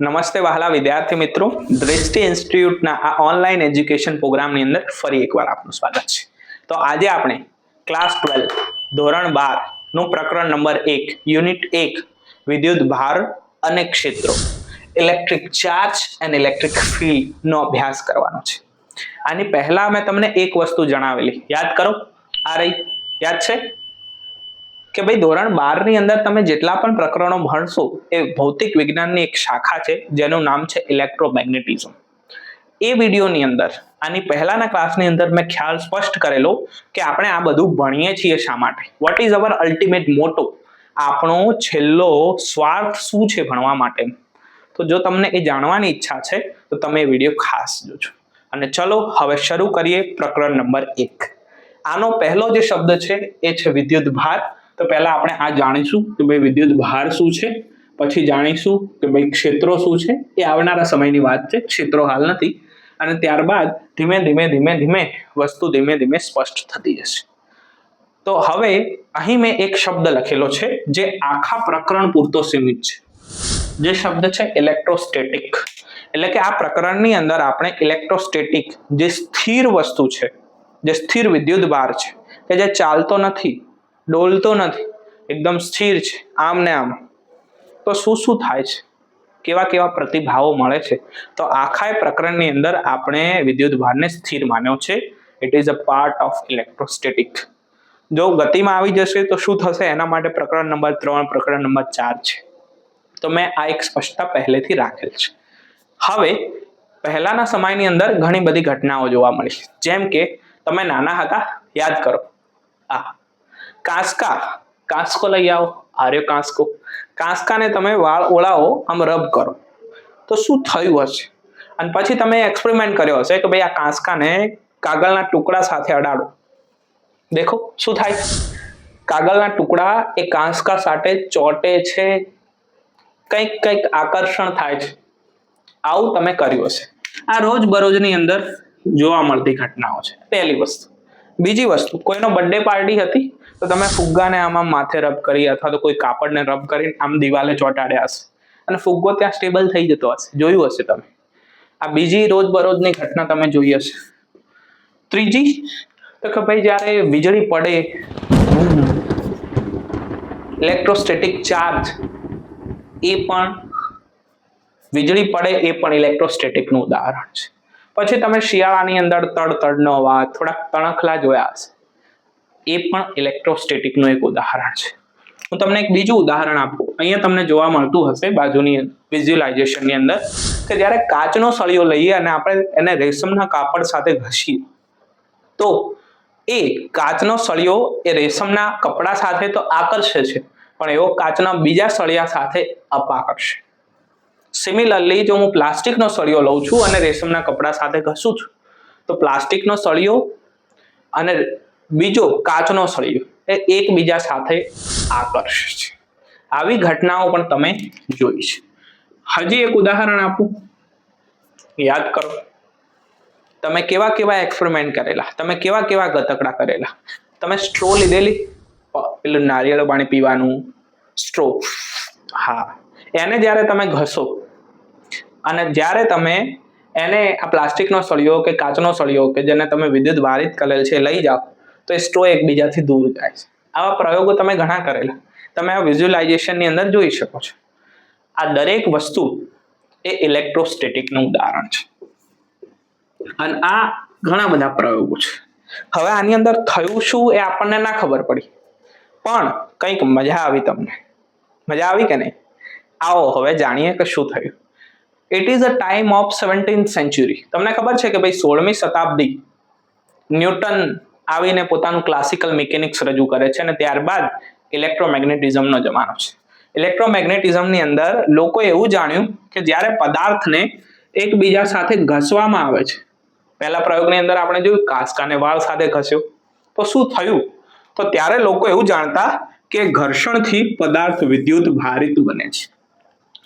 નમસ્તે વહાલા વિદ્યાર્થી મિત્રો. દ્રષ્ટિ ઇન્સ્ટિટ્યૂટના આ ઓનલાઈન એજ્યુકેશન પ્રોગ્રામની અંદર ફરી એકવાર આપનું સ્વાગત છે. તો આજે આપણે ક્લાસ ટ્વેલ્વ, ધોરણ બારનું પ્રકરણ નંબર એક, યુનિટ એક, વિદ્યુત ભાર અને ક્ષેત્રો, electric charge and electric field નો અભ્યાસ કરવાનો છે. આની પહેલા મેં તમને એક વસ્તુ જણાવેલી. યાદ કરો? આ રહી. યાદ છે? કે ભાઈ ધોરણ બારની અંદર તમે જેટલા પણ પ્રકરણો ભણશો, એ ભૌતિક વિજ્ઞાનની એક શાખા છે, જેનું નામ છે ઇલેક્ટ્રોમેગ્નેટિઝમ. એ વિડીયોની અંદર, આની પહેલાના ક્લાસની અંદર મેં ખ્યાલ સ્પષ્ટ કરેલો કે આપણે આ બધું ભણીએ છીએ શા માટે? વોટ ઇઝ અવર અલ્ટિમેટ મોટો આપણો છેલ્લો સ્વાર્થ શું છે ભણવા માટે? તો જો તમને એ જાણવાની ઈચ્છા છે, તો તમે એ વીડિયો ખાસ જોજો. અને ચલો, હવે શરૂ કરીએ પ્રકરણ નંબર એક. આનો પહેલો જે શબ્દ છે, એ છે વિદ્યુત ભાર તો પહેલા આપણે આ જાણીશું કે ભાઈ વિદ્યુત ભાર શું છે, પછી જાણીશું કે ભાઈ ક્ષેત્રો શું છે, એ આવનારા સમયની વાત છે, ક્ષેત્રો હાલ નથી, અને ત્યારબાદ ધીમે ધીમે ધીમે ધીમે વસ્તુ ધીમે ધીમે સ્પષ્ટ થતી જશે. તો હવે અહીં મેં એક શબ્દ લખેલો છે, જે આખા પ્રકરણ પૂરતો સીમિત છે. જે શબ્દ છે ઇલેક્ટ્રોસ્ટેટિક એટલે કે આ પ્રકરણની અંદર આપણે ઇલેક્ટ્રોસ્ટેટિક જે સ્થિર વસ્તુ છે, જે સ્થિર વિદ્યુત ભાર છે, કે જે ચાલતો નથી ડોલતો નથી, એકદમ સ્થિર છે, આમ ને આમ. તો શું શું થાય છે? કેવા કેવા પ્રતિભાવો મળે છે? તો આખા પ્રકરણની અંદર આપણે વિદ્યુત ભારને સ્થિર માન્યો છે. It is a part of electrostatic જો ગતિમાં આવી જશે તો શું થશે? એના માટે પ્રકરણ નંબર ત્રણ, પ્રકરણ નંબર ચાર છે. તો મેં આ એક સ્પષ્ટતા પહેલેથી રાખેલ છે. હવે, પહેલાના સમયની અંદર ઘણી બધી ઘટનાઓ જોવા મળી જેમ કે, તમે નાના હતા, યાદ કરો. આ કાંસકા, કાંસકો લઈ આવો, આર્યો કાંસકો. કાંસકાને તમે વાળ ઓળાવો, આમ રબ કરો. તો શું થયું હશે? અને પછી તમે એક્સપેરિમેન્ટ કર્યો હશે કે ભાઈ આ કાંસકાને કાગળના ટુકડા સાથે અડાડો. દેખો શું થાય? કાગળના ટુકડા એ કાંસકા સાથે ચોટે છે. કંઈક કંઈક આકર્ષણ થાય છે. આવું તમે કર્યું હશે. આ રોજ બરોજની અંદર જોવા મળતી ઘટનાઓ છે. પહેલી વસ્તુ. બીજી વસ્તુ, કોઈનો બર્થડે પાર્ટી હતી? તો તમે ફુગ્ગાને આમ માથે રબ કરી અથવા તો કોઈ કાપડને રબ કરીને આમ દિવાલે ચોંટાડ્યા હશે. અને ફુગ્ગો ત્યાં સ્ટેબલ થઈ જતો હશે. જોયું હશે તમે. આ બીજી રોજ બરોજની ઘટના તમે જોઈ હશે. ત્રીજી, તો કે ભાઈ જ્યારે વીજળી પડે ઇલેક્ટ્રોસ્ટેટિક ચાર્જ એ પણ, વીજળી પડે એ પણ ઇલેક્ટ્રોસ્ટેટિકનું ઉદાહરણ છે. પછી તમે શિયાળાની અંદર તડ તડનો અવાજ, થોડાક તણખલા જોયા હશે. એ પણ ઇલેક્ટ્રોસ્ટેટિકનું એક ઉદાહરણ છે. હું તમને એક બીજું ઉદાહરણ આપું. અહીંયા તમને જોવા મળતું હશે બાજુની વિઝ્યુલાઇઝેશનની અંદર, કે જ્યારે કાચનો સળિયો લઈએ અને આપણે એને રેશમના કાપડ સાથે ઘસીએ, તો એ કાચનો સળિયો એ રેશમના કપડા સાથે તો આકર્ષે છે, પણ એવો કાચના બીજા સળિયા સાથે અપાકર્ષે. સિમિલરલી જો હું પ્લાસ્ટિકનો સળિયો લઉં છું અને રેશમના કપડા સાથે ઘસું છું, તો પ્લાસ્ટિકનો સળિયો અને બીજો કાચનો સળિયો એ એકબીજા સાથે આકર્ષે છે. આવી ઘટનાઓ પણ તમે જોઈ છે. હજી એક ઉદાહરણ આપું. યાદ કરો. તમે કેવા કેવા એક્સપેરિમેન્ટ કરેલા? તમે કેવા કેવા ગતકડા કરેલા? તમે સ્ટ્રો લીધેલી? પેલું નારિયેળ પાણી પીવાનું સ્ટ્રો હા. એને જ્યારે તમે ઘસો અને જ્યારે તમે એને આ પ્લાસ્ટિકનો સળિયો કે કાચનો સળિયો કે જેને તમે વિદ્યુત વારિત કરેલ છે લઈ જાઓ તો એ સ્ટ્રો એકબીજાથી દૂર જાય છે. આવા પ્રયોગો તમે ઘણા કરેલા. તમે આ વિઝ્યુલાઇઝેશનની અંદર જોઈ શકો છો. આ દરેક વસ્તુ એ ઇલેક્ટ્રોસ્ટેટિકનું ઉદાહરણ છે. અને આ ઘણા બધા પ્રયોગો છે. હવે આની અંદર થયું શું એ આપણને ના ખબર પડી. પણ કંઈક મજા આવી તમને. મજા આવી કે નહીં? આવો હવે જાણીએ કે શું થયું. It is a time of seventeen century તમને ખબર છે કે ભાઈ સોળમી શતાબ્દી ન્યૂટન આવીને પોતાનું ક્લાસિકલ મિકેનિક્સ રજૂ કરે છે અને ત્યારબાદ ઇલેક્ટ્રોમેગ્નેટિઝમનો જમાનો છે. ઇલેક્ટ્રોમેગ્નેટિઝમની અંદર લોકો એવું જાણ્યું કે જ્યારે પદાર્થને એકબીજા સાથે ઘસવામાં આવે છે, પહેલા પ્રયોગની અંદર આપણે જોયું કાંસકાને વાળ સાથે ઘસ્યો. તો શું થયું? તો ત્યારે લોકો એવું જાણતા કે ઘર્ષણથી પદાર્થ વિદ્યુત ભારિત બને છે.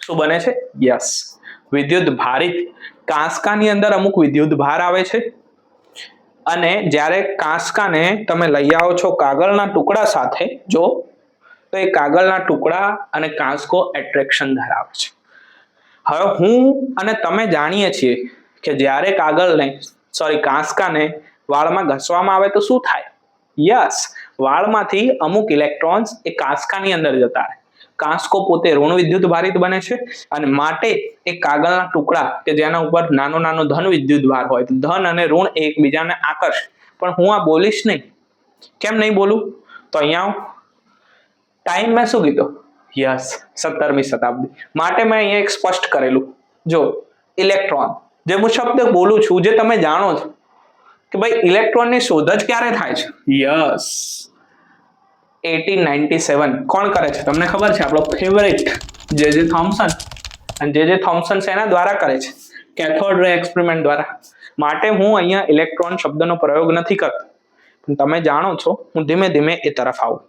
શું બને છે? યસ. વિદ્યુત ભારિત. કાંસકાની અંદર અમુક વિદ્યુત ભાર આવે છે. અને જ્યારે કાંસકાને તમે લઈ આવો છો કાગળના ટુકડા સાથે, જો, તો એ કાગળના ટુકડા અને કાંસકો એટ્રેક્શન ધરાવે છે. હવે હું અને તમે જાણીએ છીએ કે જ્યારે કાગળને સોરી કાંસકાને વાળમાં ઘસવામાં આવે તો શું થાય? યસ વાળમાંથી અમુક ઇલેક્ટ્રોન્સ એ કાંસકાની અંદર જતા રહે. કાંસકો પોતે ઋણ વિદ્યુત ભારિત બને છે અને માટે એ કાગળના ટુકડા કે જેના ઉપર નાનો નાનો ધન વિદ્યુત ભાર હોય. તો ધન અને ઋણ એકબીજાને આકર્ષ. પણ હું આ બોલીશ નહીં. કેમ નહીં બોલું? તો અહીંયા ટાઈમ મેં શું કીધો? યસ, સત્તરમી શતાબ્દી. માટે મેં અહીંયા એક સ્પષ્ટ કરેલું. જો, ઇલેક્ટ્રોન. જે હું શબ્દ બોલું છું, જે તમે જાણો છો. કે ભાઈ, ઇલેક્ટ્રોનની શોધ જ ક્યારે થાય છે? યસ. Eighteen ninety seven. કોણ કરે છે? તમને ખબર છે, આપણો ફેવરેટ જે જે થોમ્સન અને જે જે થોમ્સન એના દ્વારા કરે છે. કેથોડ રે એક્સપેરિમેન્ટ દ્વારા. માટે હું અહીંયા ઇલેક્ટ્રોન શબ્દનો પ્રયોગ નથી કરતો. પણ તમે જાણો છો, હું ધીમે ધીમે એ તરફ આવું.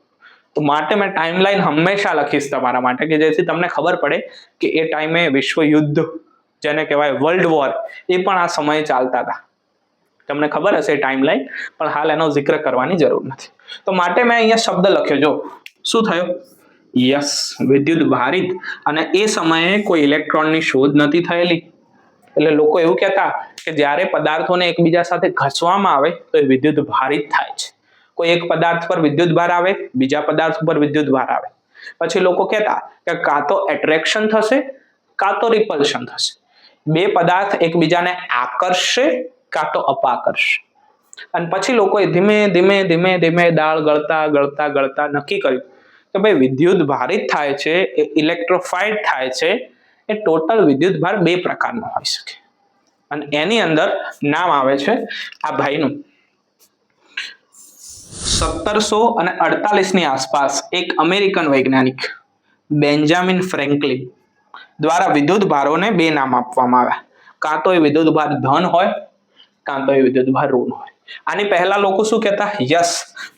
તો માટે મેં ટાઈમલાઈન હંમેશા લખીશ તમારા માટે, કે જેથી તમને ખબર પડે કે એ ટાઈમે વિશ્વ યુદ્ધ, જેને કહેવાય વર્લ્ડ વોર એ પણ આ સમયે ચાલતા હતા. તમને ખબર હશે ટાઈમલાઈન પણ હાલ એનો જિક્ર કરવાની જરૂર નથી. તો માટે મેં અહીંયા શબ્દ લખ્યો, જો. શું થયો? યસ, વિદ્યુત ભારિત. અને એ સમયે કોઈ ઇલેક્ટ્રોનની શોધ નથી થયેલી. એટલે લોકો એવું કહેતા કે જ્યારે પદાર્થોને એકબીજા સાથે ઘસવામાં આવે, તો એ વિદ્યુત ભારિત થાય છે. કોઈ એક પદાર્થ પર વિદ્યુત ભાર આવે, બીજા પદાર્થ પર વિદ્યુત ભાર આવે. પછી લોકો કહેતા કે કાં તો એટ્રેક્શન થશે, કાં તો રિપલ્શન થશે. બે પદાર્થ એકબીજાને આકર્ષે, કાં તો અપાકર્ષશે અને પછી લોકોએ ધીમે ધીમે ધીમે ધીમે દાળ ગળતા ગળતા ગળતા નક્કી કર્યું. કે ભાઈ વિદ્યુત ભારિત થાય છે, એ ઇલેક્ટ્રોફાઇડ થાય છે, એ ટોટલ વિદ્યુત ભાર બે પ્રકારનો હોઈ શકે. અને એની અંદર નામ આવે છે આ ભાઈનું. સત્તરસો અને અડતાલીસની આસપાસ એક અમેરિકન વૈજ્ઞાનિક, બેન્જામિન ફ્રેન્કલિન દ્વારા વિદ્યુત ભારોને બે નામ આપવામાં આવ્યા. કાં તો એ વિદ્યુત ભાર ધન હોય, કાં તો એ વિદ્યુત ભાર ઋણ હોય. આની પહેલા લોકો શું કહેતા? યસ.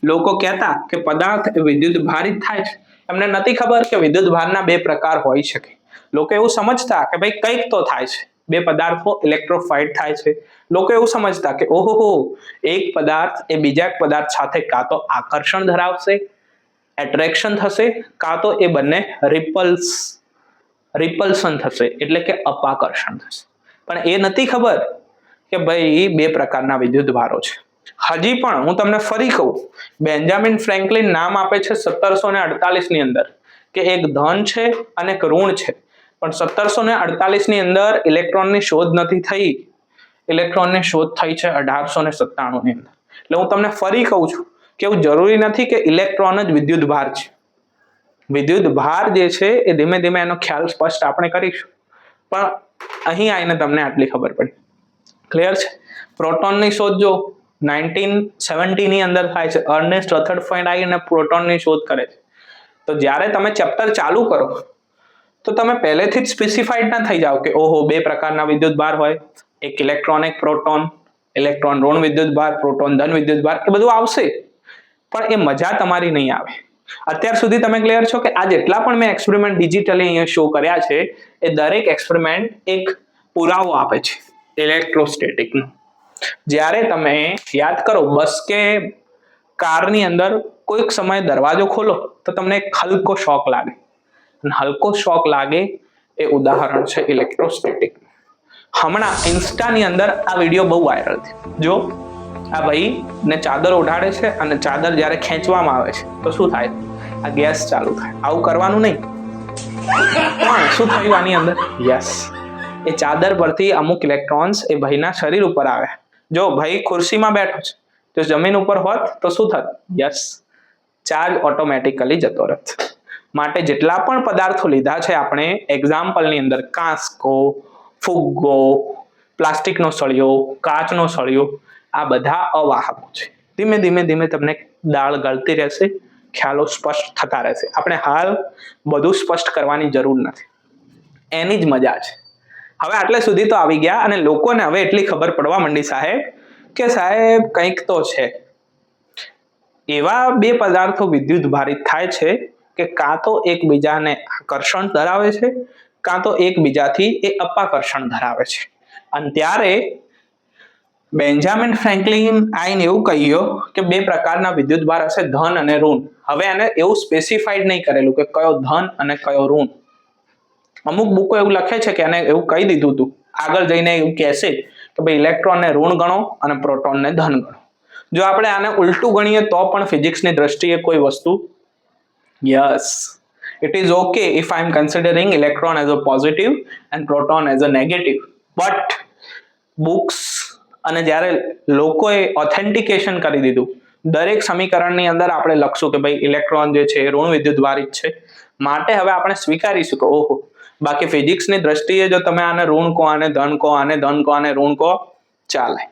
લોકો કહેતા કે પદાર્થ વિદ્યુત ભારિત થાય છે. એમને નથી ખબર કે વિદ્યુત ભારના બે પ્રકાર હોઈ શકે. લોકો એવું સમજતા કે ભાઈ કંઈક તો થાય છે. બે પદાર્થો ઇલેક્ટ્રોફાઇડ થાય છે. લોકો એવું સમજતા કે ઓહો એક પદાર્થ એ બીજા એક પદાર્થ સાથે કાં તો આકર્ષણ ધરાવશે એટ્રેક્શન થશે, કાં તો એ બંને રિપલ્સ રિપલ્સન થશે, એટલે કે અપાકર્ષણ થશે. પણ એ નથી ખબર કે ભાઈ એ બે પ્રકારના વિદ્યુત ભારો છે. હજી પણ હું તમને ફરી કહું, બેન્જામિન ફ્રેન્કલિન નામ આપે છે સત્તરસો ને અડતાલીસની અંદર, કે એક ધન છે અને એક ઋણ છે. પણ સત્તરસો ને અડતાલીસની અંદર ઇલેક્ટ્રોનની શોધ નથી થઈ. ઇલેક્ટ્રોનની શોધ થઈ છે અઢારસો ને સત્તાણું ની અંદર. એટલે હું તમને ફરી કહું છું કે એવું જરૂરી નથી કે ઇલેક્ટ્રોન જ વિદ્યુત ભાર છે. વિદ્યુત ભાર જે છે એ ધીમે ધીમે એનો ખ્યાલ સ્પષ્ટ આપણે કરીશું. પણ અહીં આવીને તમને આટલી ખબર પડી. ક્લિયર છે? પ્રોટોનની શોધ જો નાઇન્ટીન સેવન્ટીની અંદર થાય છે અર્નેસ્ટ રથર્ડફર્ડ આવીને પ્રોટોનની શોધ કરે છે. તો જ્યારે તમે ચેપ્ટર ચાલુ કરો, તો તમે પહેલેથી જ સ્પેસિફાઈડ ના થઈ જાઓ કે, ઓહો, બે પ્રકારના વિદ્યુત ભાર હોય. એક ઇલેક્ટ્રોનિક પ્રોટોન ઇલેક્ટ્રોન ઋણ વિદ્યુત ભાર પ્રોટોન ધન વિદ્યુત ભાર, એ બધું આવશે. પણ એ મજા તમારી નહીં આવે. અત્યાર સુધી તમે ક્લિયર છો કે આ જેટલા પણ મેં એક્સપેરિમેન્ટ ડિજિટલી અહીંયા શો કર્યા છે, એ દરેક એક્સપેરિમેન્ટ એક પુરાવો આપે છે. ઇલેક્ટ્રોસ્ટેટિકનો જ્યારે તમે યાદ કરો બસ કે કારની અંદર કોઈક સમયે દરવાજો ખોલો, તો તમને એક હલકો શોક લાગે. હલકો શોક લાગે એ ઉદાહરણ છે ઇલેક્ટ્રોસ્ટેટિક હમણાં ઇન્સ્ટાની અંદર આ વીડિયો બહુ વાયરલ થયો જો, આ ભાઈ ને ચાદર ઓઢાડે છે અને ચાદર જ્યારે ખેંચવામાં આવે છે, તો શું થાય? આ ગેસ ચાલુ થાય. આવું કરવાનું નહીં. પણ શું થયું આની અંદર? યસ. એ ચાદર પરથી અમુક ઇલેક્ટ્રોન્સ એ ભાઈના શરીર ઉપર આવે. જો ભાઈ ખુરશીમાં બેઠો છે જો જમીન ઉપર હોત તો શું થત? યસ, ચાર્જ ઓટોમેટિકલી જતો રહેત માટે જેટલા પણ પદાર્થો લીધા છે આપણે એક્ઝામ્પલની અંદર કાંસકો, ફુગ્ગો, પ્લાસ્ટિકનો સળિયો, કાચનો સળિયો, આ બધા અવાહકો છે. ધીમે ધીમે ધીમે તમને દાળ ગળતી રહેશે, ખ્યાલો સ્પષ્ટ થતા રહેશે. આપણે હાલ બધું સ્પષ્ટ કરવાની જરૂર નથી. એની જ મજા છે. હવે આટલે સુધી તો આવી ગયા અને લોકોને હવે એટલી ખબર પડવા માંડી સાહેબ કે સાહેબ કંઈક તો છે. એવા બે પદાર્થો વિદ્યુત ભારિત થાય છે કે કાં તો એકબીજાને આકર્ષણ ધરાવે છે, કાં તો એકબીજાથી એ અપાકર્ષણ ધરાવે છે. અને ત્યારે બેન્જામિન ફ્રેન્કલિન આઈને એવું કહ્યું કે બે પ્રકારના વિદ્યુત ભાર હશે ધન અને ઋણ. હવે એને એવું સ્પેસિફાઈડ નહીં કરેલું કે કયો ધન અને કયો ઋણ. અમુક બુકો એવું લખે છે કે એને એવું કહી દીધું હતું. આગળ જઈને એવું કહેશે કે ભાઈ ઇલેક્ટ્રોનને ઋણ ગણો અને પ્રોટોનને ધન ગણો. જો આપણે આને ઉલટું ગણીએ તો પણ ફિઝિક્સની દ્રષ્ટિએ કોઈ વસ્તુ yes. It is okay if I am considering electron as a positive and proton as a negative but books અને જ્યારે લોકોએ ઓથેન્ટિકેશન કરી દીધું, દરેક સમીકરણની અંદર આપણે લખશું કે ભાઈ ઇલેક્ટ્રોન જે છે ઋણ વિદ્યુત ભારિત છે. માટે હવે આપણે સ્વીકારીશું કે ઓહો બાકી ફિઝિક્સની દ્રષ્ટિએ જો તમે આને ઋણ કહો, આને ધન કહો, આને ધન કહો, આને ઋણ કહો, ચાલે.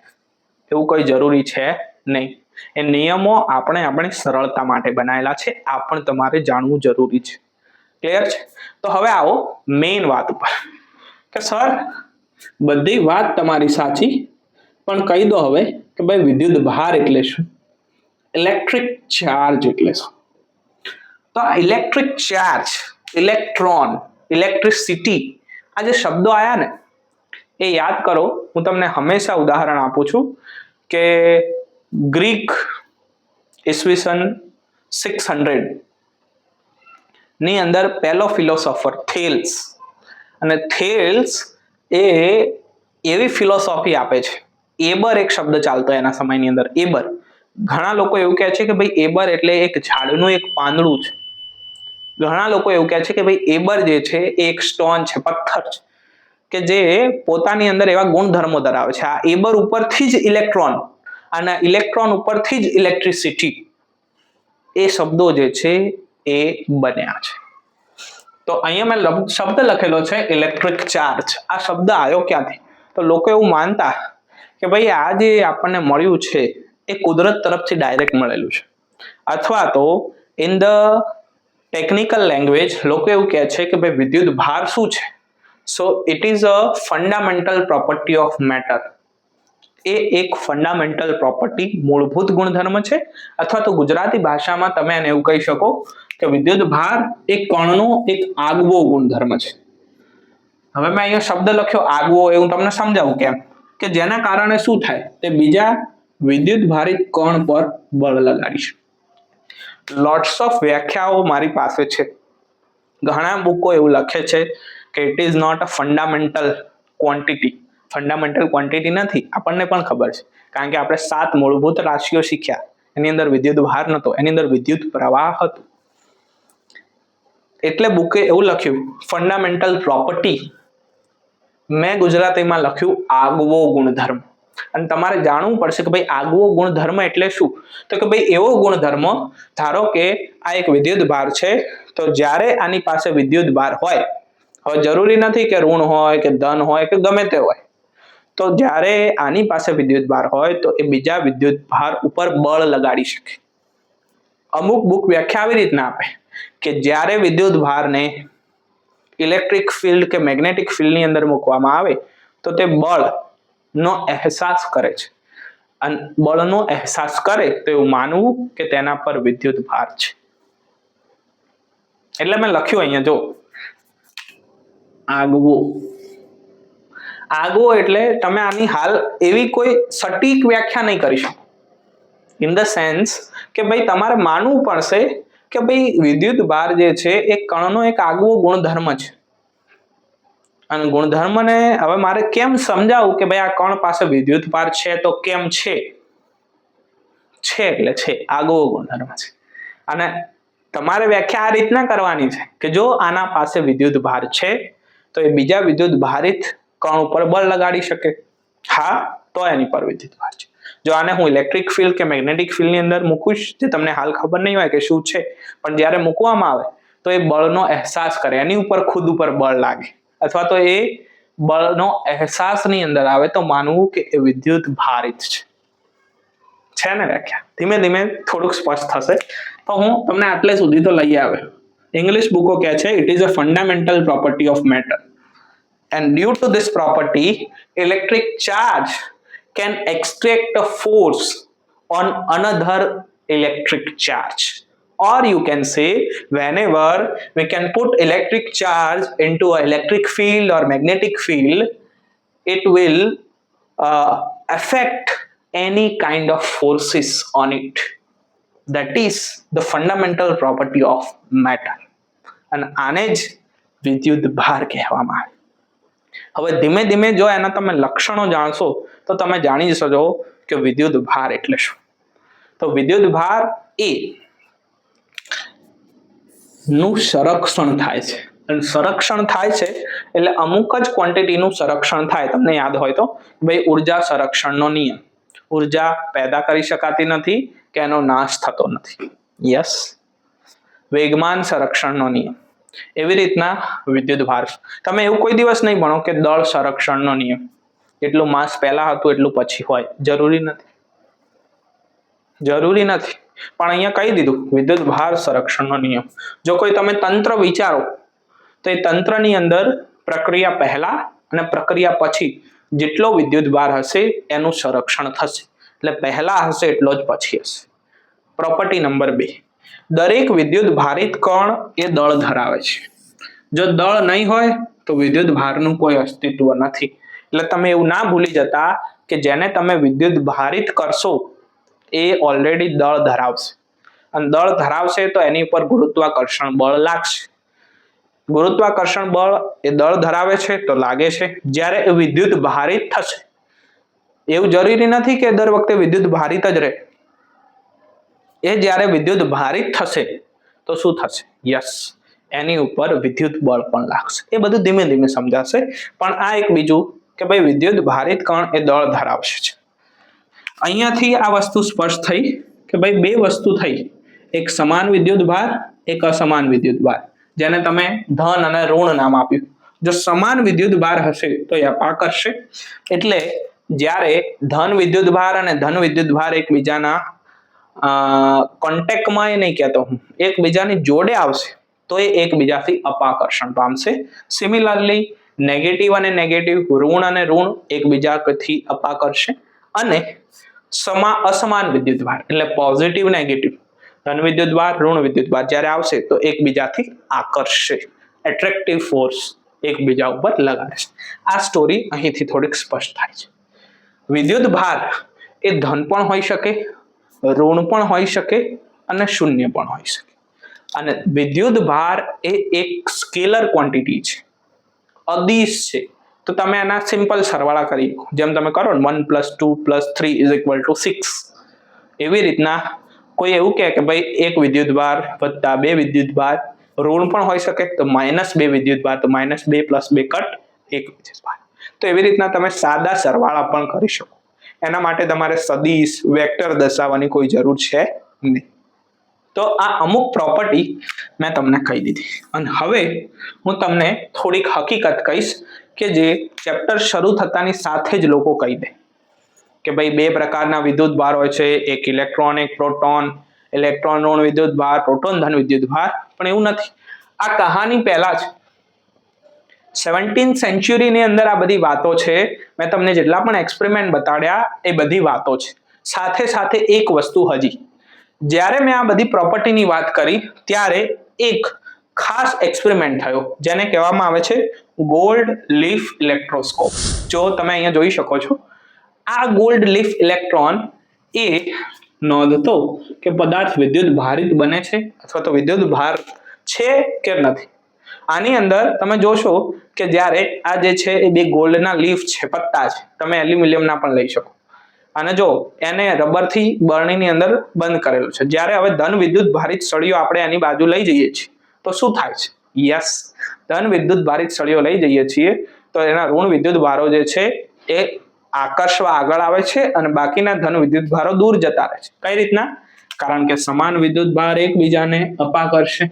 એવું કોઈ જરૂરી છે નહીં. એ નિયમો આપણે આપણી સરળતા માટે બનાવેલા છે. આ પણ તમારે જાણવું જરૂરી છે. ક્લિયર છે? તો હવે આવો મેઇન વાત ઉપર. કે સર બધી વાત તમારી સાચી, પણ કહી દો હવે કે ભાઈ વિદ્યુત ભાર એટલે શું? ઇલેક્ટ્રિક ચાર્જ એટલે શું? તો ઇલેક્ટ્રિક ચાર્જ ઇલેક્ટ્રોન ઇલેક્ટ્રિસિટી આ જે શબ્દો આવ્યા ને, એ યાદ કરો. હું તમને હંમેશા ઉદાહરણ આપું છું કે ગ્રીક ઈસવીસન સિક્સ હંડ્રેડની અંદર પહેલો ફિલોસોફર થેલ્સ અને થેલ્સ એ એવી ફિલોસોફી આપે છે. એબર એક શબ્દ ચાલતો એના સમયની અંદર, એબર. ઘણા લોકો એવું કહે છે કે ભાઈ, એબર એટલે એક ઝાડનું એક પાંદડું છે. ઘણા લોકો એવું કહે છે કે ભાઈ એબર જે છે એ એક સ્ટોન છે, પથ્થર છે. કે જે પોતાની અંદર એવા ગુણધર્મો ધરાવે છે. આ એબર ઉપરથી જ ઇલેક્ટ્રોન અને ઇલેક્ટ્રોન ઉપરથી જ ઇલેક્ટ્રિસિટી એ શબ્દો જે છે એ બન્યા છે. તો અહીંયા મેં શબ્દ લખેલો છે ઇલેક્ટ્રિક ચાર્જ આ શબ્દ આવ્યો ક્યાંથી? તો લોકો એવું માનતા કે ભાઈ આ જે આપણને મળ્યું છે, એ કુદરત તરફથી ડાયરેક્ટ મળેલું છે. અથવા તો ઇન ધ ટેકનિકલ લેંગ્વેજ લોકો એવું કહે છે કે ભાઈ વિદ્યુત ભાર શું છે? So it is a fundamental property of matter એ એક ફંડામેન્ટલ પ્રોપર્ટી મૂળભૂત ગુણધર્મ છે. અથવા તો ગુજરાતી ભાષામાં તમે એને એવું કહી શકો કે વિદ્યુત ભાર એ કણનો એક આગવો ગુણધર્મ છે. હવે મેં અહીંયા શબ્દ લખ્યો, આગવો એ હું તમને સમજાવું કેમ કે જેના કારણે શું થાય? તે બીજા વિદ્યુત ભારિત કણ પર બળ લગાડીશ. લોટ્સ ઓફ વ્યાખ્યાઓ મારી પાસે છે. ઘણા બુકો એવું લખે છે કે it is not a fundamental quantity fundamental quantity નથી, આપણને પણ ખબર છે. કારણ કે આપણે સાત મૂળભૂત રાશિઓ શીખ્યા. એની અંદર વિદ્યુત ભાર નહોતો એની અંદર વિદ્યુત પ્રવાહ હતો. એટલે બુકે એવું લખ્યું ફંડામેન્ટલ પ્રોપર્ટી મેં ગુજરાતીમાં લખ્યું આગવો ગુણધર્મ. અને તમારે જાણવું પડશે કે ભાઈ આગવો ગુણધર્મ એટલે શું? તો કે ભાઈ એવો ગુણધર્મ, ધારો કે આ એક વિદ્યુત ભાર છે, તો જ્યારે આની પાસે વિદ્યુત ભાર હોય, હવે જરૂરી નથી કે ઋણ હોય કે ધન હોય કે ગમે તે હોય, તો જ્યારે આની પાસે વિદ્યુત ભાર હોય, તો એ બીજા વિદ્યુત ભાર ઉપર બળ લગાડી શકે. અમુક બુક વ્યાખ્યા આવી રીતના આપે કે જ્યારે વિદ્યુત ભારને ઇલેક્ટ્રિક ફિલ્ડ કે મેગ્નેટિક ફિલ્ડની અંદર મૂકવામાં આવે, તો તે બળનો અહેસાસ કરે છે. અને બળનો અહેસાસ કરે તો એવું માનવું કે તેના પર વિદ્યુત ભાર છે. એટલે મેં લખ્યું અહીંયા, જો. આગવો. આગવો એટલે તમે આની હાલ એવી કોઈ સટીક વ્યાખ્યા નહીં કરી શકો. ઇન ધ સેન્સ કે ભાઈ તમારે માનવું પડશે કે ભાઈ વિદ્યુત ભાર જે છે એ કણનો એક આગવો ગુણધર્મ છે. અને ગુણધર્મને હવે મારે કેમ સમજાવું કે ભાઈ આ કણ પાસે વિદ્યુત ભાર છે તો કેમ છે? છે એટલે છે, આગવો ગુણધર્મ છે. અને તમારે વ્યાખ્યા આ રીતના કરવાની છે કે જો આના પાસે વિદ્યુત ભાર છે, તો એ બીજા વિદ્યુત ભારિત કણ ઉપર બળ લગાડી શકે. હા, તો એની પર વિદ્યુત ભાર છે. જો આને હું ઇલેક્ટ્રિક ફિલ્ડ કે મેગ્નેટિક ફિલ્ડની અંદર મૂકીશ જે તમને હાલ ખબર નહીં હોય કે શું છે, પણ જ્યારે મૂકવામાં આવે, તો એ બળનો અહેસાસ કરે, એની ઉપર ખુદ ઉપર બળ લાગે. અથવા તો એ બળનો અહેસાસની અંદર આવે તો માનવું કે એ વિદ્યુત ભારિત છે. છે ને વ્યાખ્યા? ધીમે ધીમે થોડુંક સ્પષ્ટ થશે. તો હું તમને આટલે સુધી તો લઈ આવે ઇંગ્લિશ બુકો કહે છે it is a fundamental property of matter and due to this property electric charge can extract a force on another electric charge. Or you can say whenever we can put electric charge into an electric field or magnetic field it will uh, affect any kind of forces on it that is the fundamental property of matter અને આને જ વિદ્યુત ભાર કહેવામાં આવે હવે ધીમે ધીમે જો એના તમે લક્ષણો જાણશો તો તમે જાણી જશો કે વિદ્યુત ભાર એટલે શું તો વિદ્યુત ભાર એ નું સંરક્ષણ થાય છે. સંરક્ષણ થાય છે એટલે અમુક જ ક્વોન્ટિટીનું સંરક્ષણ થાય, તમને યાદ હોય તો. ભાઈ ઊર્જા સંરક્ષણનો નિયમ. ઊર્જા પેદા કરી શકાતી નથી કે એનો નાશ થતો નથી. યસ વેગમાન સંરક્ષણનો નિયમ. એવી રીતના વિદ્યુત ભાર. તમે એવું કોઈ દિવસ નહીં ભણો કે દળ સંરક્ષણનો નિયમ. એટલું માસ પહેલા હતું, એટલું પછી હોય. જરૂરી નથી. જરૂરી નથી. પણ અહીંયા કહી દીધું, વિદ્યુત ભાર સંરક્ષણનો નિયમ. જો કોઈ તમે તંત્ર વિચારો, તો એ તંત્રની અંદર પ્રક્રિયા પહેલા અને પ્રક્રિયા પછી જેટલો વિદ્યુત ભાર હશે, એનું સંરક્ષણ થશે. એટલે પહેલા હશે, એટલો જ પછી હશે. પ્રોપર્ટી નંબર બે. દરેક વિદ્યુત ભારિત કણ એ દળ ધરાવે છે. જો દળ નહીં હોય, તો વિદ્યુત ભારનું કોઈ અસ્તિત્વ નથી. એટલે તમે એવું ના ભૂલી જતા કે જેને તમે વિદ્યુત ભારિત કરશો એ ઓલરેડી દળ ધરાવશે. અને દળ ધરાવશે તો એની ઉપર ગુરુત્વાકર્ષણ બળ લાગશે. ગુરુત્વાકર્ષણ બળ એ દળ ધરાવે છે તો લાગે છે. જ્યારે એ વિદ્યુત ભારિત થશે. એવું જરૂરી નથી કે દર વખતે વિદ્યુત ભારિત જ રહે. એ જ્યારે વિદ્યુત ભારિત થશે તો શું થશે? યસ. એની ઉપર વિદ્યુત બળ પણ લાગશે. એ બધું ધીમે ધીમે સમજાશે. પણ આ એક બીજું કે ભાઈ વિદ્યુત ભારિત કણ એ દળ ધરાવશે છે અહીંયાથી આ વસ્તુ સ્પષ્ટ થઈ કે ભાઈ બે વસ્તુ થઈ. એક સમાન વિદ્યુત ભાર, એક અસમાન વિદ્યુત ભાર. જેને તમે ધન અને ઋણ નામ આપ્યું. જો સમાન વિદ્યુત ભાર હશે તો એ અપાકર્ષે એટલે જ્યારે ધન વિદ્યુત ભાર અને ધન વિદ્યુત ભાર એકબીજાના કોન્ટેક્ટમાં એ નહીં કહેતો હું, એકબીજાની જોડે આવશે, તો એ એકબીજાથી અપાકર્ષણ પામશે સિમિલરલી નેગેટિવ અને નેગેટિવ ઋણ અને ઋણ એકબીજાથી અપાકર્ષે અને સમા અસમાન વિદ્યુત ભાર એટલે પોઝિટિવ નેગેટિવ ધન વિદ્યુત ભાર, ઋણ વિદ્યુત ભાર જ્યારે આવશે તો એકબીજાથી આકર્ષશે એટ્રેક્ટિવ ફોર્સ એકબીજા ઉપર લગાડશે આ સ્ટોરી અહીંથી થોડીક સ્પષ્ટ થાય છે. વિદ્યુત ભાર એ ધન પણ હોઈ શકે, ઋણ પણ હોઈ શકે અને શૂન્ય પણ હોઈ શકે. અને વિદ્યુત ભાર એ એક સ્કેલર ક્વોન્ટિટી છે. અદિશ છે. તો તમે એના સિમ્પલ સરવાળા કરી, જેમ તમે કરો ને one plus two plus three is equal to six એવી રીતના કોઈ એવું કહે કે ભાઈ, એક વિદ્યુત ભાર વત્તા બે વિદ્યુત ભાર ઋણ પણ હોઈ શકે, તો માઇનસ બે વિદ્યુત ભાર તો માઇનસ બે પ્લસ બે કટ એક વિદ્યુત ભાર તો એવી રીતના તમે સાદા સરવાળા પણ કરી શકો. એના માટે તમારે સદીશ વેક્ટર દર્શાવવાની કોઈ જરૂર છે નહીં. તો આ અમુક પ્રોપર્ટી મેં તમને કહી દીધી. અને હવે હું તમને થોડીક હકીકત કહીશ કે જે ચેપ્ટર શરૂ થતાની સાથે જ લોકો કહી દે. કે ભાઈ બે પ્રકારના વિદ્યુત ભાર હોય છે, એક ઇલેક્ટ્રોન એક પ્રોટોન ઇલેક્ટ્રોન ઋણ વિદ્યુત ભાર પ્રોટોન ધન વિદ્યુત ભાર, પણ એવું નથી. આ કહાની પહેલા જ સેવન્ટીન સેન્ચુરીની અંદર આ બધી વાતો છે. મેં તમને જેટલા પણ એક્સપેરિમેન્ટ બતાડ્યા, એ બધી વાતો છે. સાથે સાથે એક વસ્તુ હજી. જ્યારે મેં આ બધી પ્રોપર્ટીની વાત કરી, ત્યારે એક ખાસ એક્સપેરિમેન્ટ થયો, જેને કહેવામાં આવે છે ગોલ્ડ લીફ ઇલેક્ટ્રોસ્કોપ જો તમે અહીંયા જોઈ શકો છો, આ ગોલ્ડ લીફ ઇલેક્ટ્રોન એ નોંધતો કે પદાર્થ વિદ્યુત ભારિત બને છે અથવા તો વિદ્યુત ભાર છે કે નથી. આની અંદર તમે જોશો કે જ્યારે આ જે છે એ બે ગોલ્ડના લીફ છે, પત્તા છે, તમે એલ્યુમિનિયમના પણ લઈ શકો. અને જો એને રબરથી બરણીની અંદર બંધ કરેલું છે, જ્યારે હવે ધન વિદ્યુત ભારિત સળીઓ આપણે એની બાજુ લઈ જઈએ છીએ તો શું થાય છે? યસ ધન વિદ્યુત ભારિત સળીઓ લઈ જઈએ છીએ. તો એના ઋણ વિદ્યુત ભારો જે છે એ આકર્ષવા આગળ આવે છે અને બાકીના ધન વિદ્યુત ભારો દૂર જતા રહે છે. કઈ રીતના? કારણ કે સમાન વિદ્યુત ભાર એકબીજાને અપા કરશે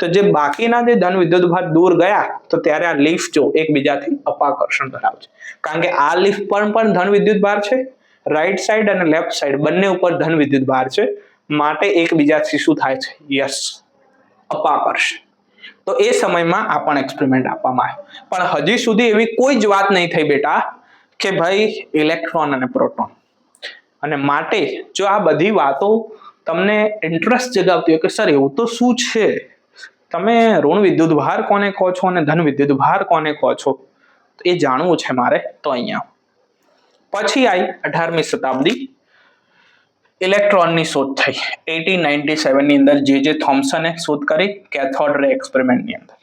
તો જે બાકીના જે ધન વિદ્યુત ભાર દૂર ગયા, તો ત્યારે આ લીફ જો એકબીજાથી અપાકર્ષણ ધરાવે છે. કારણ કે આ લીફ પર પણ ધન વિદ્યુત ભાર છે. રાઈટ સાઈડ અને લેફ્ટ સાઈડ બંને ઉપર ધન વિદ્યુત ભાર છે. માટે એકબીજાથી શું થાય છે? યસ અપાકર્ષણ તો એ સમયમાં આ પણ એક્સપેરિમેન્ટ આપવામાં આવ્યો. પણ હજી સુધી એવી કોઈ જ વાત નહીં થઈ બેટા, કે ભાઈ ઇલેક્ટ્રોન અને પ્રોટોન અને માટે જો આ બધી વાતો તમને ઇન્ટરેસ્ટ જગાવતી હોય કે, સર, એવું તો શું છે? તમે ઋણ વિદ્યુત ભાર કોને કહો છો અને ધન વિદ્યુત ભાર કોને કહો છો? એ જાણવું છે મારે, તો અહીંયા. પછી આવી અઢારમી શતાબ્દી ઇલેક્ટ્રોનની શોધ થઈ. એટીન નાઇન્ટી સેવનની અંદર જે જે થોમ્સને શોધ કરી કેથોડ રે એક્સપેરિમેન્ટની અંદર.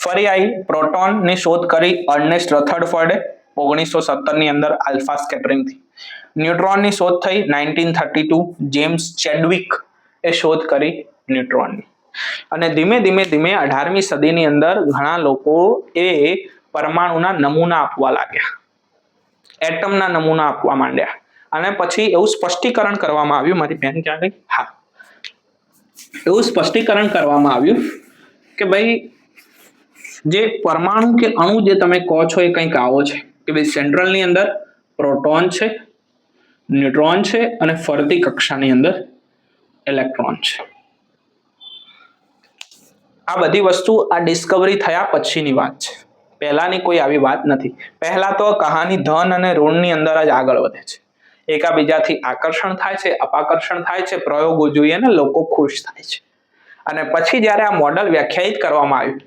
ફરી આવી પ્રોટોનની શોધ કરી અર્નેસ્ટ રથર્ડફર્ડે ઓગણીસો સત્તરની અંદર આલ્ફા સ્કેટરિંગથી ન્યુટ્રોનની શોધ થઈ nineteen thirty two, James Chadwick એ શોધ કરી ન્યુટ્રોનની અને ધીમે ધીમે ધીમે અઢારમી સદીની અંદર ઘણા લોકો એ પરમાણુના નમૂના આપવા લાગ્યા. એટમના નમૂના આપવા માંડ્યા. અને પછી એવું સ્પષ્ટીકરણ કરવામાં આવ્યું. મારી બેન ક્યાં ગઈ? હા. એવું સ્પષ્ટીકરણ કરવામાં આવ્યું કે ભાઈ, જે પરમાણુ કે અણુ જે તમે કહો છો એ કંઈક આવો છે. કે ભાઈ સેન્ટ્રલની અંદર પ્રોટોન છે, ન્યુટ્રોન છે અને ફરતી કક્ષાની અંદર ઇલેક્ટ્રોન છે. આ બધી વસ્તુ આ ડિસ્કવરી થયા પછીની વાત છે. પહેલાની કોઈ આવી વાત નથી. પહેલા તો કહાની ધન અને ઋણની અંદર જ આગળ વધે છે. એકાબીજાથી આકર્ષણ થાય છે, અપાકર્ષણ થાય છે, પ્રયોગો જોઈએ ને લોકો ખુશ થાય છે. અને પછી જ્યારે આ મોડલ વ્યાખ્યાયિત કરવામાં આવ્યું,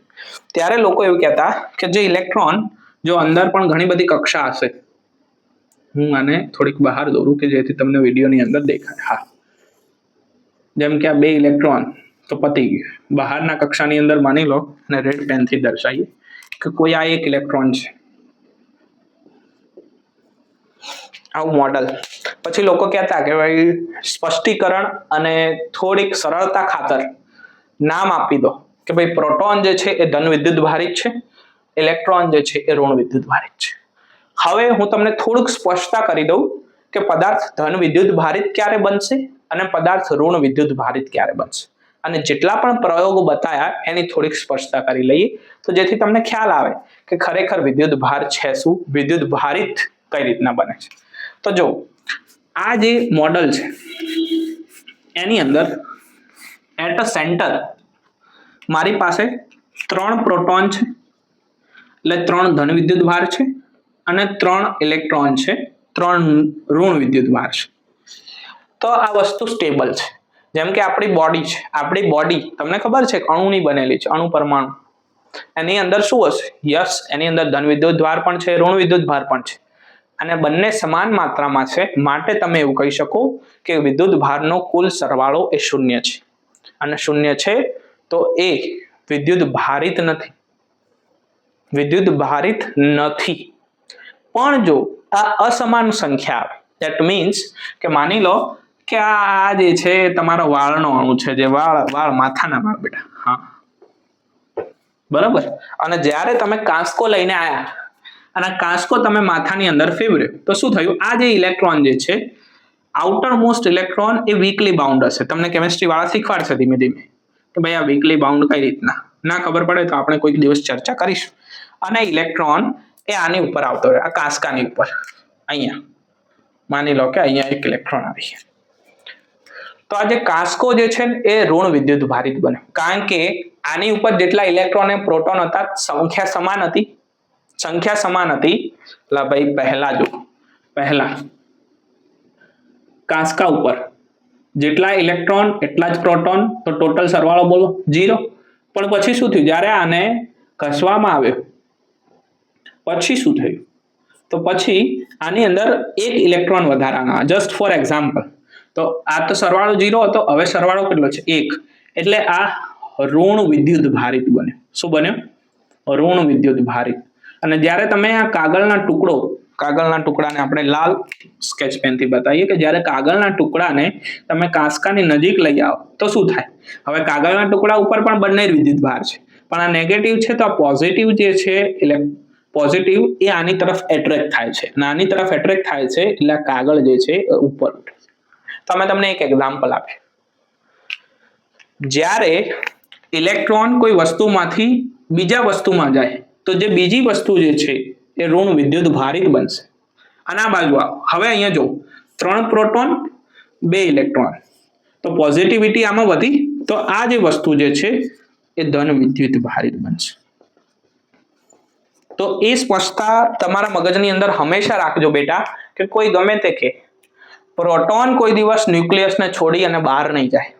ત્યારે લોકો એવું કહેતા કે જે ઇલેક્ટ્રોન જો અંદર પણ ઘણી બધી કક્ષા હશે, હું આને થોડીક બહાર દોરું કે જેથી તમને વિડીયોની અંદર દેખાય. હા. જેમ કે આ બે ઇલેક્ટ્રોન તો પતી ગયું. બહારના કક્ષાની અંદર માની લો અને રેડ પેનથી દર્શાવીએ કે કોઈ આ એક ઇલેક્ટ્રોન છે. આવું મોડલ. પછી લોકો કહેતા કે ભાઈ, સ્પષ્ટીકરણ અને થોડીક સરળતા ખાતર નામ આપી દો. કે ભાઈ, પ્રોટોન જે છે એ ધન વિદ્યુત ભારિત છે, ઇલેક્ટ્રોન જે છે એ ઋણ વિદ્યુત ભારિત છે. હવે હું તમને થોડુંક સ્પષ્ટતા કરી દઉં કે પદાર્થ ધન વિદ્યુત ભારિત ક્યારે બનશે અને પદાર્થ ઋણ વિદ્યુત ભારિત ક્યારે બનશે. અને જેટલા પણ પ્રયોગો બતાયા એની થોડીક સ્પષ્ટતા કરી લઈએ. તો જેથી તમને ખ્યાલ આવે કે ખરેખર વિદ્યુત ભાર છે શું? વિદ્યુત ભારિત કઈ રીતના બને છે? તો જો આ જે મોડલ છે, એની અંદર એટ અ સેન્ટર મારી પાસે ત્રણ પ્રોટોન છે, એટલે ત્રણ ધન વિદ્યુત ભાર છે અને ત્રણ ઇલેક્ટ્રોન છે, ત્રણ ઋણ વિદ્યુત ભાર છે. તો આ વસ્તુ સ્ટેબલ છે. જેમ કે આપણી બોડી છે. આપણી બોડી તમને ખબર છે અણુની બનેલી છે, અણુ પરમાણુ. એની અંદર શું હશે? યસ, એની અંદર ધન વિદ્યુત ભાર પણ છે, ઋણ વિદ્યુત ભાર પણ છે. અને બંને સમાન માત્રામાં છે, માટે તમે એવું કહી શકો કે વિદ્યુત ભારનો કુલ સરવાળો એ શૂન્ય છે. અને શૂન્ય છે તો એ વિદ્યુત ભારિત નથી. વિદ્યુત ભારિત નથી. પણ જો આ અસમાન સંખ્યા આવે દેટ મીન્સ કે માની લો કે આ જે છે તમારો વાળનો અણુ છે, જે વાળ વાળ માથાના વાળ બેટા, હા. બરાબર? અને જ્યારે તમે કાંસકો લઈને આયા અને કાંસકો તમે માથાની અંદર ફેવર્યો. તો શું થયું? આ જે ઇલેક્ટ્રોન જે છે આઉટર મોસ્ટ ઇલેક્ટ્રોન એ વીકલી બાઉન્ડ હશે. તમને કેમિસ્ટ્રી વાળા શીખવાડશે ધીમે ધીમે કે ભાઈ આ વીકલી બાઉન્ડ કઈ રીતના? ના ખબર પડે તો આપણે કોઈક દિવસ ચર્ચા કરીશું. અને ઇલેક્ટ્રોન એ આની ઉપર આવતો રહે આ કાંસકાની ઉપર. અહીંયા. માની લો કે અહીંયા એક ઇલેક્ટ્રોન આવી તો આ જે કાસ્કો જે છે એ ઋણ વિદ્યુત ભારિત બને કારણ કે આની ઉપર જેટલા ઇલેક્ટ્રોન અને પ્રોટોન હતા, સંખ્યા સમાન હતી. સંખ્યા સમાન હતી. એટલે ભાઈ, પહેલા જો પહેલા. કાંસકા ઉપર. જેટલા ઇલેક્ટ્રોન, એટલા જ પ્રોટોન. તો ટોટલ સરવાળો બોલો. જીરો પણ પછી શું થયું? જ્યારે આને ઘસવામાં આવ્યો, પછી શું થયું? તો પછી આની અંદર એક ઇલેક્ટ્રોન વધારાના. જસ્ટ ફોર એક્ઝામ્પલ તો આ તો સરવાળો જીરો હતો. હવે સરવાળો કેટલો છે? એક. એટલે આ ઋણ વિદ્યુત ભારિત બન્યો. શું બન્યો? ઋણ વિદ્યુત ભારિત. અને જ્યારે તમે આ કાગળના ટુકડો, કાગળના ટુકડાને આપણે લાલ સ્કેચ પેનથી બતાવીએ કે જ્યારે કાગળના ટુકડાને તમે કાંસકાની નજીક લઈ આવો, તો શું થાય? હવે કાગળના ટુકડા ઉપર પણ બંને વિદ્યુત ભાર છે. પણ આ નેગેટિવ છે તો આ પોઝિટિવ જે છે, એટલે પોઝિટિવ એ આની તરફ એટ્રેક્ટ થાય છે. અને આની તરફ એટ્રેક્ટ થાય છે એટલે આ કાગળ જે છે ઉપર ઉઠે. તો અમે તમને એક એક્ઝામ્પલ આપીએ. જ્યારે ઇલેક્ટ્રોન કોઈ વસ્તુમાંથી બીજા વસ્તુમાં જાય તો જે બીજી વસ્તુ જે છે, એ ઋણ વિદ્યુત ભારિત બનશે. અને આ બાજુ હવે અહીંયા જો ત્રણ પ્રોટોન, બે ઇલેક્ટ્રોન. તો પોઝિટિવિટી આમાં વધી. તો આ જે વસ્તુ જે છે, એ ધન વિદ્યુત ભારિત બનશે. તો એ સ્પષ્ટતા તમારા મગજની અંદર હંમેશા રાખજો બેટા, કે કોઈ ગમે તે કે. પ્રોટોન કોઈ દિવસ ન્યુક્લિયસને છોડી અને બહાર નહીં જાય.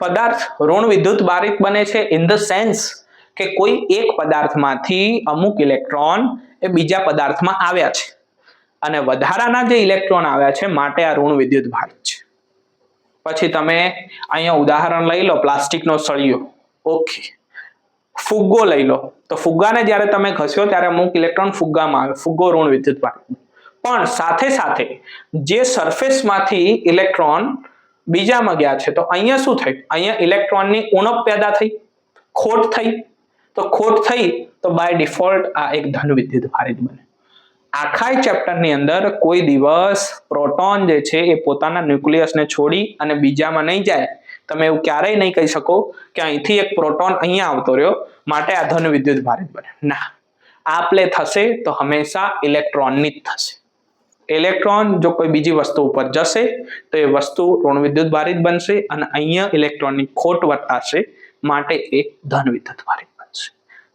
પદાર્થ ઋણ વિદ્યુત બારિત બને છે ઇન ધ સેન્સ કે કોઈ એક પદાર્થમાંથી અમુક ઇલેક્ટ્રોન એ બીજા પદાર્થમાં આવ્યા છે. અને વધારાના જે ઇલેક્ટ્રોન આવ્યા છે, માટે આ ઋણ વિદ્યુત ભારિત છે. પછી તમે અહીંયા ઉદાહરણ લઈ લો, પ્લાસ્ટિકનો સળિયો. ઓકે ફુગ્ગો લઈ લો. તો ફુગ્ગાને જ્યારે તમે ઘસ્યો, ત્યારે અમુક ઇલેક્ટ્રોન ફુગ્ગામાં આવે, ફુગ્ગો ઋણ વિદ્યુતભાર પણ સાથે સાથે જે સરફેસમાંથી ઇલેક્ટ્રોન બીજામાં ગયા છે, તો અહીંયા શું થયું અહીંયા ઇલેક્ટ્રોનની ઉણપ પેદા થઈ, ખોટ થઈ તો ખોટ થઈ તો બાય ડિફોલ્ટ આ એક ધન વિદ્યુત ભારિત બને. આખા ચેપ્ટરની અંદર કોઈ દિવસ પ્રોટોન જે છે એ પોતાના ન્યુક્લિયસને છોડી અને બીજામાં નહીં જાય. તમે એવું ક્યારેય નહીં કહી શકો કે અહીંથી એક પ્રોટોન અહીંયા આવતો રહ્યો, માટે આ ધન વિદ્યુત ભારિત બને. ના. આ પ્લે થશે તો હંમેશા ઇલેક્ટ્રોનની જ થશે. ઇલેક્ટ્રોન જો કોઈ બીજી વસ્તુ ઉપર જશે તો એ વસ્તુ ઋણ વિદ્યુત ભારિત બનશે અને અહીંયા ઇલેક્ટ્રોનની ખોટ વર્તાશે, માટે એ ધન વિદ્યુત ભારિત.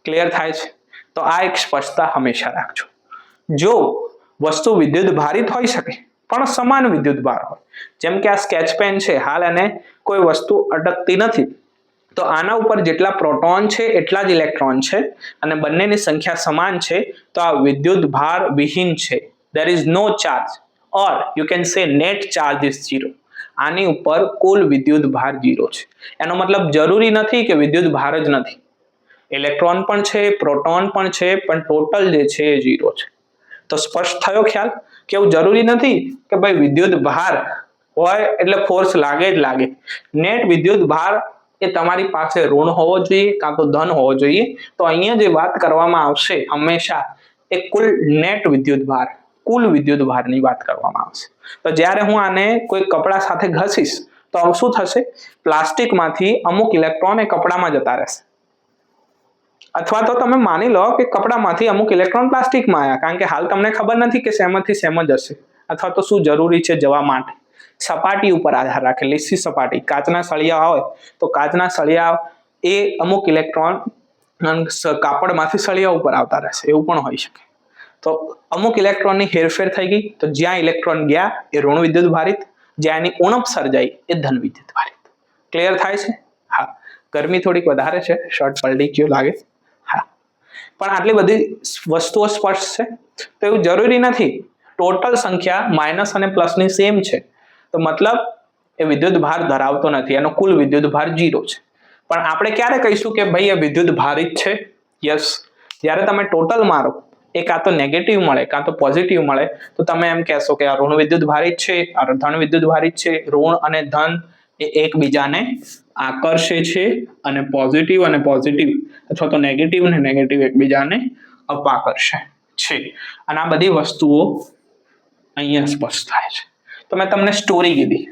ક્લિયર થાય છે? તો આ એક સ્પષ્ટતા હંમેશા રાખજો. જો વસ્તુ વિદ્યુત ભારિત હોઈ શકે, પણ સમાન વિદ્યુત ભાર હોય, જેમ કે આ સ્કેચ પેન છે, હાલ એને કોઈ વસ્તુ અટકતી નથી, તો આના ઉપર જેટલા પ્રોટોન છે, એટલા જ ઇલેક્ટ્રોન છે, અને બંનેની સંખ્યા સમાન છે, તો આ વિદ્યુત ભાર વિહીન છે. There is no charge or you can say net charge is zero આની ઉપર કુલ વિદ્યુત ભાર ઝીરો છે. એનો મતલબ જરૂરી નથી કે વિદ્યુત ભાર જ નથી. ઇલેક્ટ્રોન પણ છે, પ્રોટોન પણ છે, પણ ટોટલ જે છે એ ઝીરો છે. તો સ્પષ્ટ થયો ખ્યાલ? કે એવું જરૂરી નથી કે ભાઈ વિદ્યુત ભાર હોય એટલે ફોર્સ લાગે જ લાગે. નેટ વિદ્યુત ભાર એ તમારી પાસે ઋણ હોવો જોઈએ, કાં તો ધન હોવો જોઈએ. તો અહીંયા જે વાત કરવામાં આવશે, હંમેશા એ કુલ નેટ વિદ્યુત ભાર, કુલ વિદ્યુત ભારની વાત કરવામાં આવશે. તો જ્યારે હું આને કોઈ કપડા સાથે ઘસીશ, તો શું થશે? પ્લાસ્ટિકમાંથી અમુક ઇલેક્ટ્રોન એ કપડામાં જતા રહેશે. અથવા તો તમે માની લો કે કપડામાંથી અમુક ઇલેક્ટ્રોન પ્લાસ્ટિકમાં આવ્યા કારણ કે હાલ તમને ખબર નથી કે શેમાંથી શેમ જ હશે. અથવા તો શું જરૂરી છે જવા માટે? સપાટી ઉપર આધાર રાખે, લીસી સપાટી, કાચના સળિયા હોય તો કાચના સળિયા એ અમુક ઇલેક્ટ્રોન કાપડમાંથી સળિયા ઉપર આવતા રહેશે, એવું પણ હોઈ શકે. તો અમુક ઇલેક્ટ્રોનની હેરફેર થઈ ગઈ, તો જ્યાં ઇલેક્ટ્રોન ગયા, એ ઋણ વિદ્યુત ભારિત, જ્યાં એની ઉણપ સર્જાઈ, એ ધન વિદ્યુત ભારિત. ક્લિયર થાય છે? હા. ગરમી થોડીક વધારે છે, શર્ટ પલટી ગયો લાગે પણ આટલી બધી વસ્તુઓ સ્પષ્ટ છે. તો એવું જરૂરી નથી. ટોટલ સંખ્યા માઇનસ અને પ્લસની સેમ છે. તો મતલબ એ વિદ્યુત ભાર ધરાવતો નથી. એનો કુલ વિદ્યુત ભાર જીરો છે. પણ આપણે ક્યારે કહીશું કે ભાઈ એ વિદ્યુત ભારિત છે? યસ જ્યારે તમે ટોટલ મારો, એ કાં તો નેગેટિવ મળે, કાં તો પોઝિટિવ મળે, તો તમે એમ કહેશો કે આ ઋણ વિદ્યુત ભારિત છે, આ ધન વિદ્યુત ભારિત છે, ઋણ અને ધન એ એકબીજાને આકર્ષે છે અને પોઝિટિવ અને પોઝિટિવ અથવા તો નેગેટિવ અને નેગેટિવ એકબીજાને અપાકર્ષે છે અને આ બધી વસ્તુઓ અહીંયા સ્પષ્ટ થાય છે. તો મેં તમને સ્ટોરી કીધી.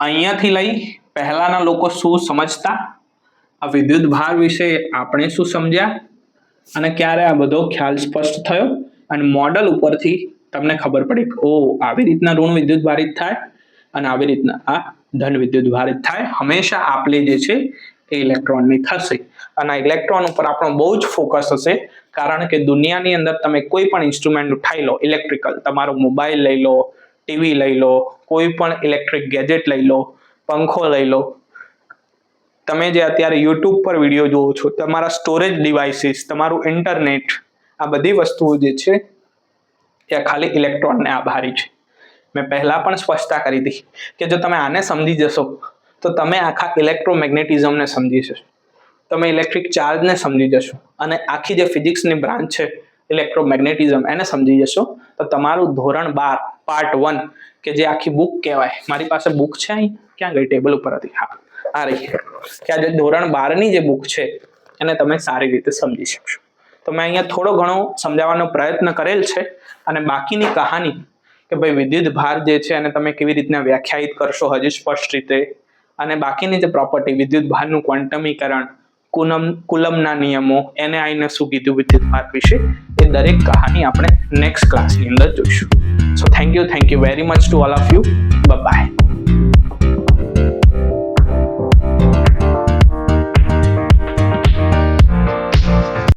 અહીંયાથી લઈ પહેલાના લોકો શું સમજતા? આ વિદ્યુત ભાર વિશે આપણે શું સમજ્યા? અને ક્યારે આ બધો ખ્યાલ સ્પષ્ટ થયો? અને મોડલ ઉપરથી તમને ખબર પડી કે ઓ આવી રીતના ઋણ વિદ્યુત ભારિત થાય અને આવી રીતના આ ધન વિદ્યુત ભારિત થાય. હંમેશા આપલે જે છે એ ઇલેક્ટ્રોનની થશે. અને આ ઇલેક્ટ્રોન ઉપર આપણો બહુ જ ફોકસ હશે, કારણ કે દુનિયાની અંદર તમે કોઈ પણ ઇન્સ્ટ્રુમેન્ટ ઉઠાઈ લો, ઇલેક્ટ્રિકલ, તમારો મોબાઈલ લઈ લો, ટીવી લઈ લો, કોઈ પણ ઇલેક્ટ્રિક ગેજેટ લઈ લો, પંખો લઈ લો. તમે જે અત્યારે યુટ્યુબ પર વીડિયો જુઓ છો, તમારા સ્ટોરેજ ડિવાઇસીસ, તમારું ઇન્ટરનેટ, આ બધી વસ્તુઓ જે છે, એ ખાલી ઇલેક્ટ્રોનને આભારી છે. મેં પહેલાં પણ સ્પષ્ટતા કરી હતી કે જો તમે આને સમજી જશો તો તમે આખા ઇલેક્ટ્રોમેગ્નેટિઝમને સમજી જશો. તમે ઇલેક્ટ્રિક ચાર્જને સમજી જશો. અને આખી જે ફિઝિક્સની બ્રાન્ચ છે, ઇલેક્ટ્રોમેગ્નેટિઝમ, એને સમજી જશો. તો તમારું ધોરણ બાર, પાર્ટ વન, કે જે આખી બુક કહેવાય, મારી પાસે બુક છે અહીં? ક્યાં ગઈ? ટેબલ ઉપર હતી. હા, આ રહી કે આ જે ધોરણ બારની જે બુક છે, એને તમે સારી રીતે સમજી શકશો. તો મેં અહીંયા થોડો ઘણો સમજાવવાનો પ્રયત્ન કરેલ છે. અને બાકીની કહાની, કે ભાઈ વિદ્યુત ભાર જે છે, એને તમે કેવી રીતના વ્યાખ્યાયિત કરશો, હજી સ્પષ્ટ રીતે? અને બાકીની જે પ્રોપર્ટી વિદ્યુત ભારનું ક્વોન્ટમીકરણ કુલમ કુલમના નિયમો એને આઈને શું કીધું વિદ્યુત ભાર વિશે, એ દરેક કહાની આપણે નેક્સ્ટ ક્લાસની અંદર જોઈશું. So thank you thank you very much to all of you bye